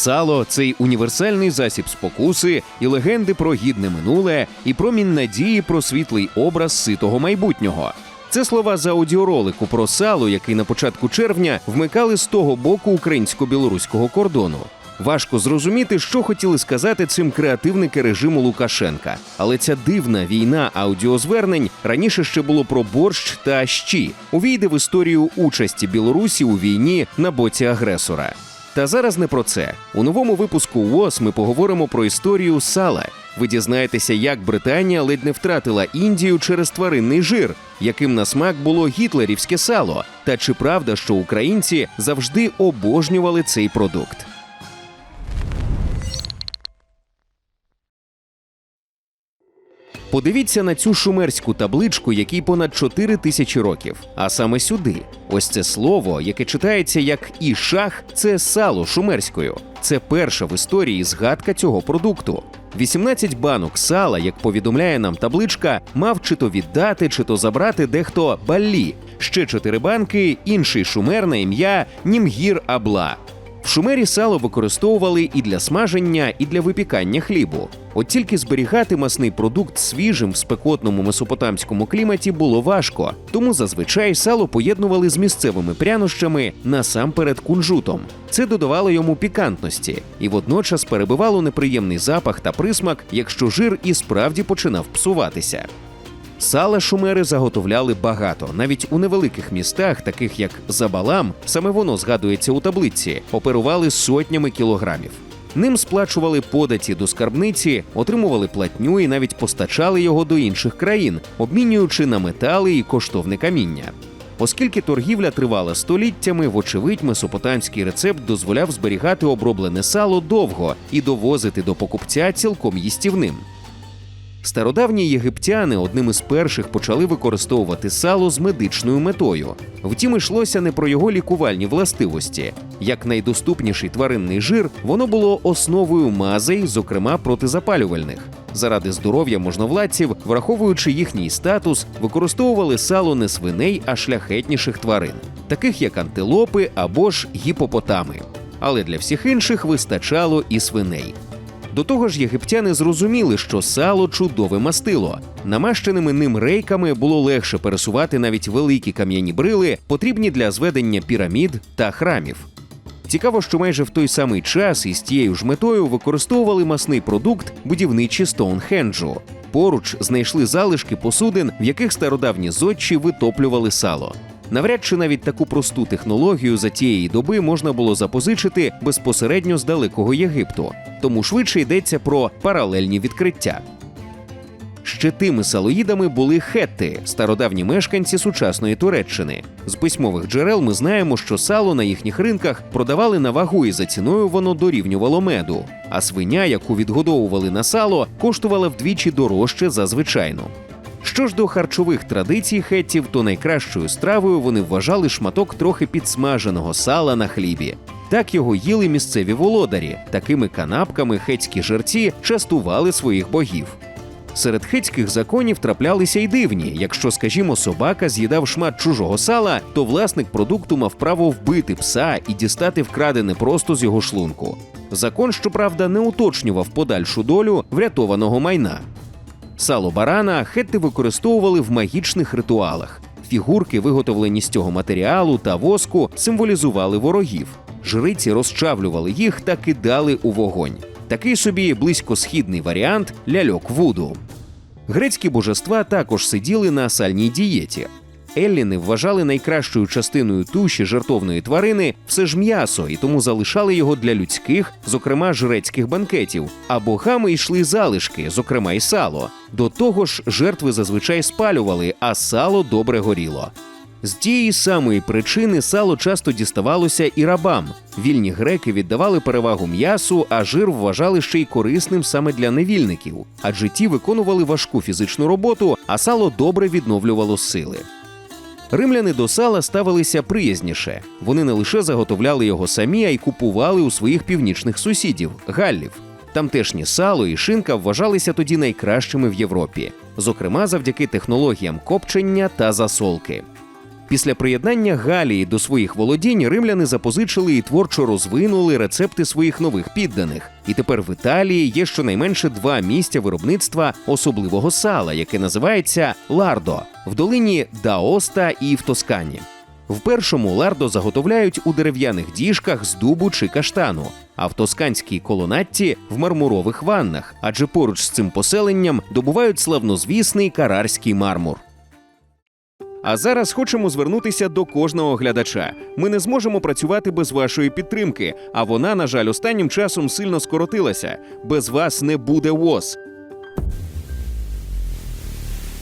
Сало цей універсальний засіб спокуси і легенди про гідне минуле, і промінь надії про світлий образ ситого майбутнього. Це слова з аудіоролику про сало, який на початку червня вмикали з того боку українсько-білоруського кордону. Важко зрозуміти, що хотіли сказати цим креативники режиму Лукашенка. Але ця дивна війна аудіозвернень раніше ще було про борщ та щі. Увійде в історію участі Білорусі у війні на боці агресора. Та зараз не про це. У новому випуску ВОЗ ми поговоримо про історію сала. Ви дізнаєтеся, як Британія ледь не втратила Індію через тваринний жир, яким на смак було гітлерівське сало, та чи правда, що українці завжди обожнювали цей продукт. Подивіться на цю шумерську табличку, якій понад 4 тисячі років. А саме сюди. Ось це слово, яке читається як ішах, це сало шумерською. Це перша в історії згадка цього продукту. 18 банок сала, як повідомляє нам табличка, мав чи то віддати, чи то забрати дехто баллі. Ще чотири банки, інший шумер на ім'я Німгір Абла. Шумері сало використовували і для смаження, і для випікання хлібу. От тільки зберігати масний продукт свіжим в спекотному месопотамському кліматі було важко, тому зазвичай сало поєднували з місцевими прянощами насамперед кунжутом. Це додавало йому пікантності і водночас перебивало неприємний запах та присмак, якщо жир і справді починав псуватися. Сала шумери заготовляли багато, навіть у невеликих містах, таких як Забалам, саме воно згадується у таблиці, оперували сотнями кілограмів. Ним сплачували податі до скарбниці, отримували платню і навіть постачали його до інших країн, обмінюючи на метали і коштовне каміння. Оскільки торгівля тривала століттями, вочевидь, месопотамський рецепт дозволяв зберігати оброблене сало довго і довозити до покупця цілком їстівним. Стародавні єгиптяни одним із перших почали використовувати сало з медичною метою. Втім, йшлося не про його лікувальні властивості. Як найдоступніший тваринний жир, воно було основою мазей, зокрема протизапалювальних. Заради здоров'я можновладців, враховуючи їхній статус, використовували сало не свиней, а шляхетніших тварин, таких як антилопи або ж гіпопотами. Але для всіх інших вистачало і свиней. До того ж, єгиптяни зрозуміли, що сало чудове мастило. Намащеними ним рейками було легше пересувати навіть великі кам'яні брили, потрібні для зведення пірамід та храмів. Цікаво, що майже в той самий час із тією ж метою використовували масний продукт будівничі Стоунхенджу. Поруч знайшли залишки посудин, в яких стародавні зодчі витоплювали сало. Навряд чи навіть таку просту технологію за тієї доби можна було запозичити безпосередньо з далекого Єгипту, тому швидше йдеться про паралельні відкриття. Ще тими салоїдами були хетти, стародавні мешканці сучасної Туреччини. З письмових джерел ми знаємо, що сало на їхніх ринках продавали на вагу і за ціною воно дорівнювало меду. А свиня, яку відгодовували на сало, коштувала вдвічі дорожче за звичайну. Що ж до харчових традицій хеттів, то найкращою стравою вони вважали шматок трохи підсмаженого сала на хлібі. Так його їли місцеві володарі. Такими канапками хетські жерці частували своїх богів. Серед хетських законів траплялися й дивні. Якщо, скажімо, собака з'їдав шмат чужого сала, то власник продукту мав право вбити пса і дістати вкрадене просто з його шлунку. Закон, щоправда, не уточнював подальшу долю врятованого майна. Сало барана хетти використовували в магічних ритуалах. Фігурки, виготовлені з цього матеріалу та воску, символізували ворогів. Жриці розчавлювали їх та кидали у вогонь. Такий собі близькосхідний варіант ляльок вуду. Грецькі божества також сиділи на сальній дієті. Елліни вважали найкращою частиною туші жертовної тварини все ж м'ясо, і тому залишали його для людських, зокрема жрецьких банкетів. А богами йшли залишки, зокрема й сало. До того ж, жертви зазвичай спалювали, а сало добре горіло. З тієї самої причини сало часто діставалося і рабам. Вільні греки віддавали перевагу м'ясу, а жир вважали ще й корисним саме для невільників, адже ті виконували важку фізичну роботу, а сало добре відновлювало сили. Римляни до сала ставилися приязніше. Вони не лише заготовляли його самі, а й купували у своїх північних сусідів галлів. Тамтешні сало і шинка вважалися тоді найкращими в Європі, зокрема завдяки технологіям копчення та засолки. Після приєднання Галії до своїх володінь римляни запозичили і творчо розвинули рецепти своїх нових підданих. І тепер в Італії є щонайменше два місця виробництва особливого сала, яке називається Лардо в долині Даоста і в Тоскані. В першому лардо заготовляють у дерев'яних діжках з дубу чи каштану, а в тосканській колонатті в мармурових ваннах, адже поруч з цим поселенням добувають славнозвісний карарський мармур. А зараз хочемо звернутися до кожного глядача. Ми не зможемо працювати без вашої підтримки, а вона, на жаль, останнім часом сильно скоротилася. Без вас не буде ВОЗ.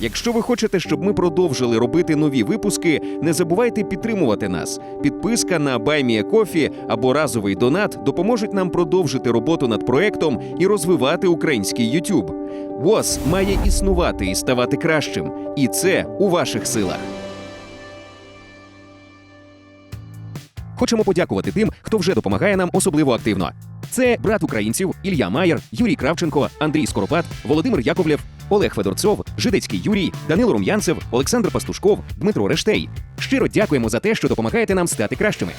Якщо ви хочете, щоб ми продовжили робити нові випуски, не забувайте підтримувати нас. Підписка на BuyMeACoffee або разовий донат допоможуть нам продовжити роботу над проектом і розвивати український YouTube. ВОЗ має існувати і ставати кращим, і це у ваших силах. Хочемо подякувати тим, хто вже допомагає нам особливо активно. Це брат українців Ілля Маєр, Юрій Кравченко, Андрій Скоропад, Володимир Яковлєв, Олег Федорцов, Жидецький Юрій, Данило Рум'янцев, Олександр Пастушков, Дмитро Рештей. Щиро дякуємо за те, що допомагаєте нам стати кращими.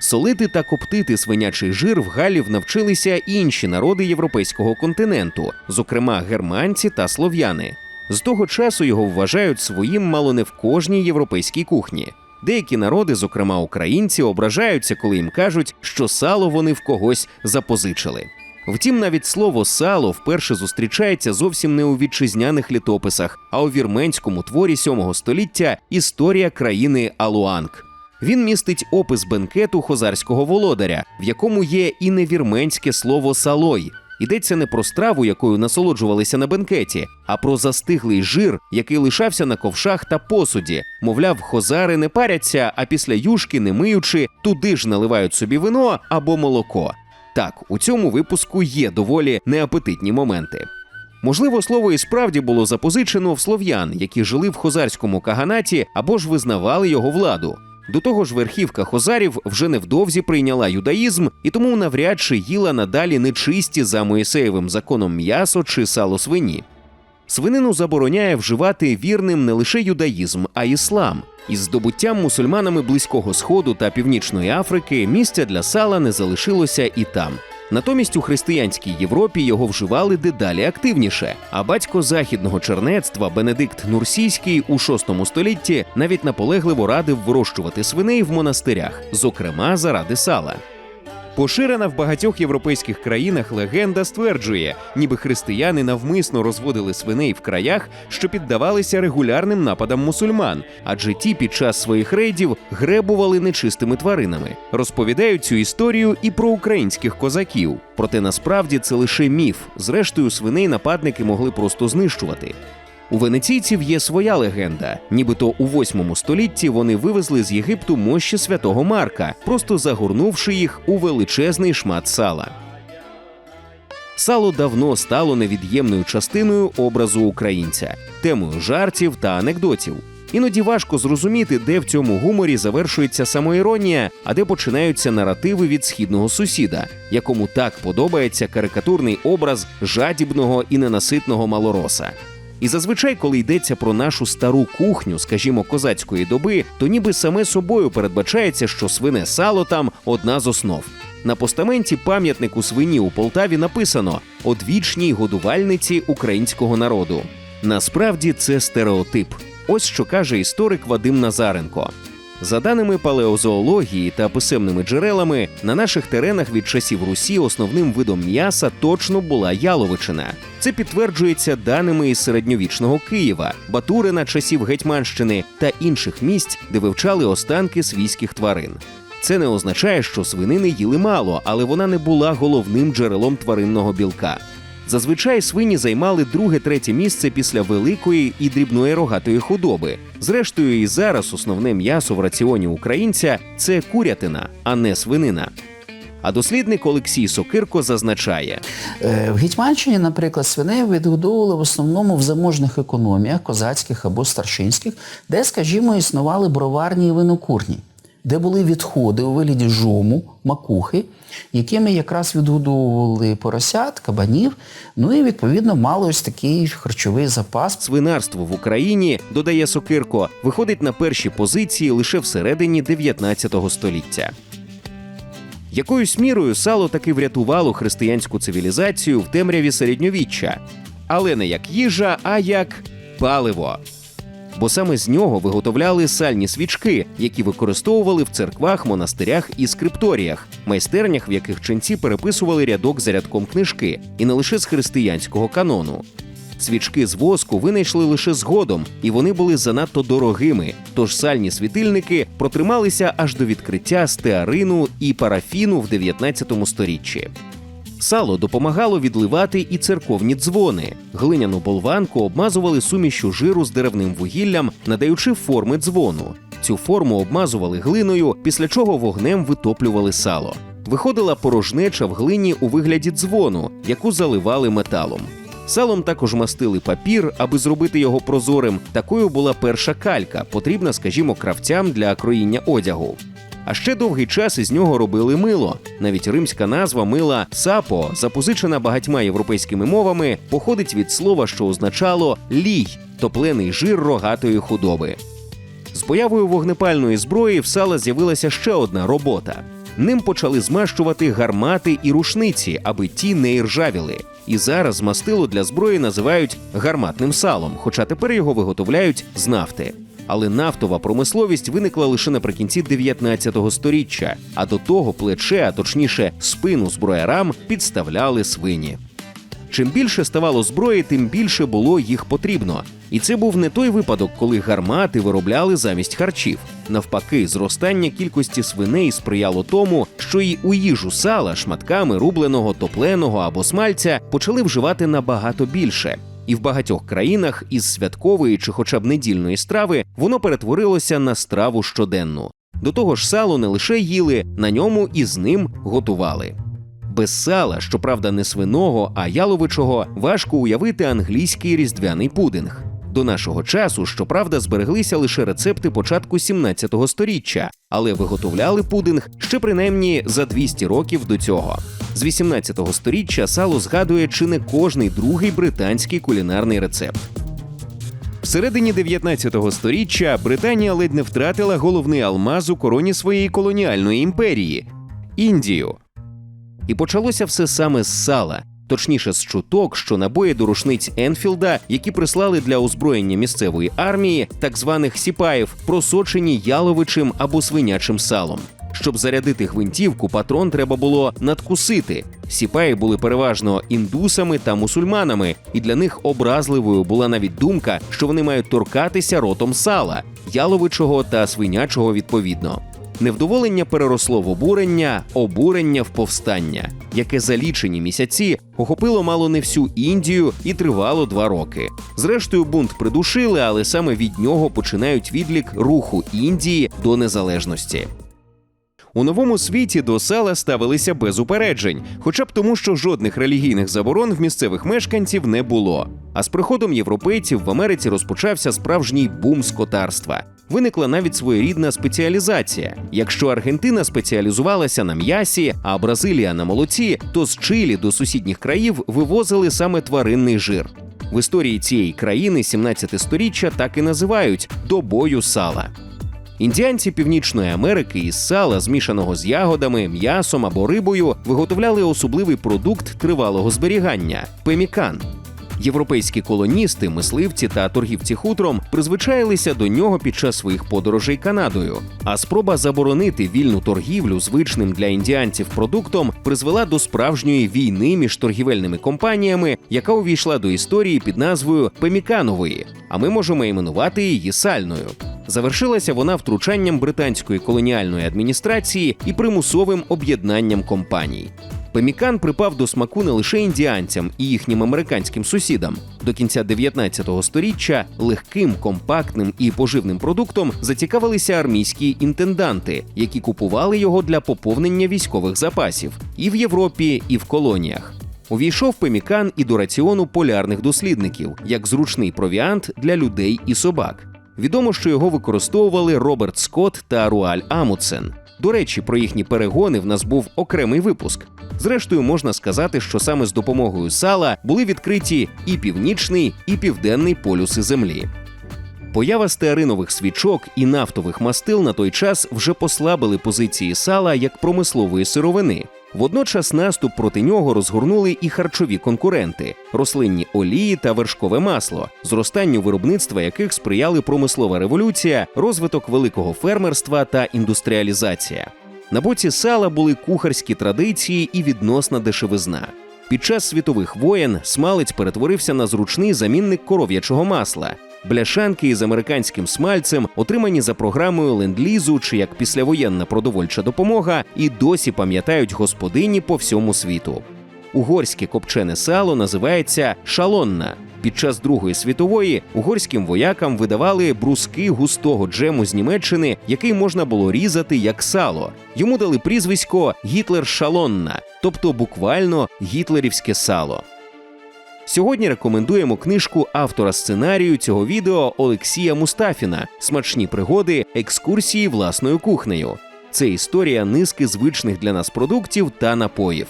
Солити та коптити свинячий жир в Галів навчилися інші народи європейського континенту, зокрема германці та слов'яни. З того часу його вважають своїм мало не в кожній європейській кухні. Деякі народи, зокрема українці, ображаються, коли їм кажуть, що сало вони в когось запозичили. Втім, навіть слово сало вперше зустрічається зовсім не у вітчизняних літописах, а у вірменському творі 7 століття Історія країни Алуанг. Він містить опис бенкету хозарського володаря, в якому є і невірменське слово салой. Йдеться не про страву, якою насолоджувалися на бенкеті, а про застиглий жир, який лишався на ковшах та посуді. Мовляв, хозари не паряться, а після юшки, не миючи, туди ж наливають собі вино або молоко. Так, у цьому випуску є доволі неапетитні моменти. Можливо, слово і справді було запозичено в слов'ян, які жили в хозарському каганаті або ж визнавали його владу. До того ж, верхівка хозарів вже невдовзі прийняла юдаїзм і тому навряд чи їла надалі нечисті за Моїсеєвим законом м'ясо чи сало свині. Свинину забороняє вживати вірним не лише юдаїзм, а й іслам. Із здобуттям мусульманами Близького Сходу та Північної Африки місця для сала не залишилося і там. Натомість у християнській Європі його вживали дедалі активніше. А батько західного чернецтва Бенедикт Нурсійський у VI столітті навіть наполегливо радив вирощувати свиней в монастирях, зокрема заради сала. Поширена в багатьох європейських країнах легенда стверджує, ніби християни навмисно розводили свиней в краях, що піддавалися регулярним нападам мусульман, адже ті під час своїх рейдів гребували нечистими тваринами. Розповідають цю історію і про українських козаків. Проте насправді це лише міф. Зрештою, свиней нападники могли просто знищувати. У венеційців є своя легенда, нібито у 8 столітті вони вивезли з Єгипту мощі святого Марка, просто загорнувши їх у величезний шмат сала. Сало давно стало невід'ємною частиною образу українця, темою жартів та анекдотів. Іноді важко зрозуміти, де в цьому гуморі завершується самоіронія, а де починаються наративи від східного сусіда, якому так подобається карикатурний образ жадібного і ненаситного малороса. І зазвичай, коли йдеться про нашу стару кухню, скажімо, козацької доби, то ніби саме собою передбачається, що свине сало там одна з основ. На постаменті пам'ятнику свині у Полтаві написано одвічній годувальниці українського народу. Насправді це стереотип. Ось що каже історик Вадим Назаренко. За даними палеозоології та писемними джерелами, на наших теренах від часів Русі основним видом м'яса точно була яловичина. Це підтверджується даними із середньовічного Києва, Батурина часів Гетьманщини та інших місць, де вивчали останки свійських тварин. Це не означає, що свинини їли мало, але вона не була головним джерелом тваринного білка. Зазвичай свині займали друге-третє місце після великої і дрібної рогатої худоби. Зрештою, і зараз основне м'ясо в раціоні українця це курятина, а не свинина. А дослідник Олексій Сокирко зазначає: Е, В Гетьманщині, наприклад, свиней відгодовували в основному в заможних економіях, козацьких або старшинських, де, скажімо, існували броварні і винокурні. Де були відходи у вигляді жому, макухи, якими якраз відгодовували поросят, кабанів. Ну і відповідно мали ось такий харчовий запас. Свинарство в Україні, додає Сокирко, виходить на перші позиції лише всередині 19 століття. Якоюсь мірою сало таки врятувало християнську цивілізацію в темряві середньовіччя, але не як їжа, а як паливо. Бо саме з нього виготовляли сальні свічки, які використовували в церквах, монастирях і скрипторіях, майстернях, в яких ченці переписували рядок за рядком книжки, і не лише з християнського канону. Свічки з воску винайшли лише згодом, і вони були занадто дорогими. Тож сальні світильники протрималися аж до відкриття стеарину і парафіну в 19 сторіччі. Сало допомагало відливати і церковні дзвони. Глиняну болванку обмазували сумішю жиру з деревним вугіллям, надаючи форми дзвону. Цю форму обмазували глиною, після чого вогнем витоплювали сало. Виходила порожнеча в глині у вигляді дзвону, яку заливали металом. Салом також мастили папір, аби зробити його прозорим. Такою була перша калька, потрібна, скажімо, кравцям для кроїння одягу. А ще довгий час із нього робили мило. Навіть римська назва мила сапо, запозичена багатьма європейськими мовами, походить від слова, що означало лій, топлений жир рогатої худоби. З появою вогнепальної зброї в сала з'явилася ще одна робота. Ним почали змащувати гармати і рушниці, аби ті не іржавіли. І зараз мастило для зброї називають гарматним салом, хоча тепер його виготовляють з нафти. Але нафтова промисловість виникла лише наприкінці 19-го століття, а до того плече, а точніше спину зброярам, підставляли свині. Чим більше ставало зброї, тим більше було їх потрібно. І це був не той випадок, коли гармати виробляли замість харчів. Навпаки, зростання кількості свиней сприяло тому, що і у їжу сала шматками рубленого, топленого або смальця почали вживати набагато більше. І в багатьох країнах із святкової чи хоча б недільної страви воно перетворилося на страву щоденну. До того ж, сало не лише їли, на ньому і з ним готували. Без сала, щоправда, не свиного, а яловичого, важко уявити англійський різдвяний пудинг. До нашого часу, щоправда, збереглися лише рецепти початку 17 століття, але виготовляли пудинг ще принаймні за 200 років до цього. З 18 століття сало згадує чи не кожний другий британський кулінарний рецепт. Всередині 19 століття Британія ледь не втратила головний алмаз у короні своєї колоніальної імперії Індію. І почалося все саме з сала, точніше з чуток, що набої до рушниць Енфілда, які прислали для озброєння місцевої армії, так званих сіпаїв, просочені яловичим або свинячим салом. Щоб зарядити гвинтівку, патрон треба було надкусити. Сіпаї були переважно індусами та мусульманами, і для них образливою була навіть думка, що вони мають торкатися ротом сала, яловичого та свинячого відповідно. Невдоволення переросло в обурення, обурення в повстання, яке за лічені місяці охопило мало не всю Індію і тривало два роки. Зрештою, бунт придушили, але саме від нього починають відлік руху Індії до незалежності. У новому світі до сала ставилися без упереджень, хоча б тому, що жодних релігійних заборон в місцевих мешканців не було. А з приходом європейців в Америці розпочався справжній бум скотарства. Виникла навіть своєрідна спеціалізація. Якщо Аргентина спеціалізувалася на м'ясі, а Бразилія на молоці, то з Чилі до сусідніх країв вивозили саме тваринний жир. В історії цієї країни 17 сторіччя так і називають добою сала. Індіанці Північної Америки із сала, змішаного з ягодами, м'ясом або рибою, виготовляли особливий продукт тривалого зберігання пемікан. Європейські колоністи, мисливці та торгівці хутром призвичаїлися до нього під час своїх подорожей Канадою. А спроба заборонити вільну торгівлю звичним для індіанців продуктом призвела до справжньої війни між торгівельними компаніями, яка увійшла до історії під назвою Пеміканової, а ми можемо іменувати її сальною. Завершилася вона втручанням британської колоніальної адміністрації і примусовим об'єднанням компаній. Пемікан припав до смаку не лише індіанцям і їхнім американським сусідам. До кінця 19 століття легким, компактним і поживним продуктом зацікавилися армійські інтенданти, які купували його для поповнення військових запасів і в Європі, і в колоніях. Увійшов пемікан і до раціону полярних дослідників як зручний провіант для людей і собак. Відомо, що його використовували Роберт Скотт та Руаль Амутсен. До речі, про їхні перегони в нас був окремий випуск. Зрештою, можна сказати, що саме з допомогою сала були відкриті і північний, і південний полюси Землі. Поява стеаринових свічок і нафтових мастил на той час вже послабили позиції сала як промислової сировини. Водночас наступ проти нього розгорнули і харчові конкуренти рослинні олії та вершкове масло, зростанню виробництва яких сприяли промислова революція, розвиток великого фермерства та індустріалізація. На боці сала були кухарські традиції і відносна дешевизна. Під час світових воєн смалець перетворився на зручний замінник коров'ячого масла. Бляшанки із американським смальцем, отримані за програмою ленд-лізу чи як післявоєнна продовольча допомога, і досі пам'ятають господині по всьому світу. Угорське копчене сало називається шалонна. Під час Другої світової угорським воякам видавали бруски густого джему з Німеччини, який можна було різати як сало. Йому дали прізвисько Гітлер Шалонна, тобто буквально гітлерівське сало. Сьогодні рекомендуємо книжку автора сценарію цього відео Олексія Мустафіна Смачні пригоди екскурсії власною кухнею. Це історія низки звичних для нас продуктів та напоїв.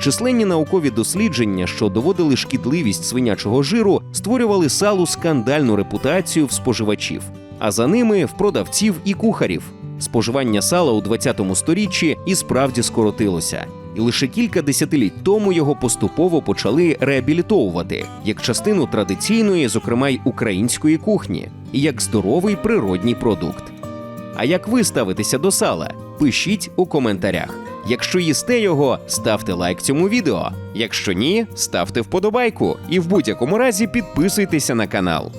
Численні наукові дослідження, що доводили шкідливість свинячого жиру, створювали салу скандальну репутацію в споживачів, а за ними в продавців і кухарів. Споживання сала у 20 сторіччі і справді скоротилося. Лише кілька десятиліть тому його поступово почали реабілітовувати як частину традиційної, зокрема й української кухні, і як здоровий природній продукт. А як ви ставитеся до сала? Пишіть у коментарях. Якщо їсте його, ставте лайк цьому відео. Якщо ні, ставте вподобайку і в будь-якому разі підписуйтеся на канал.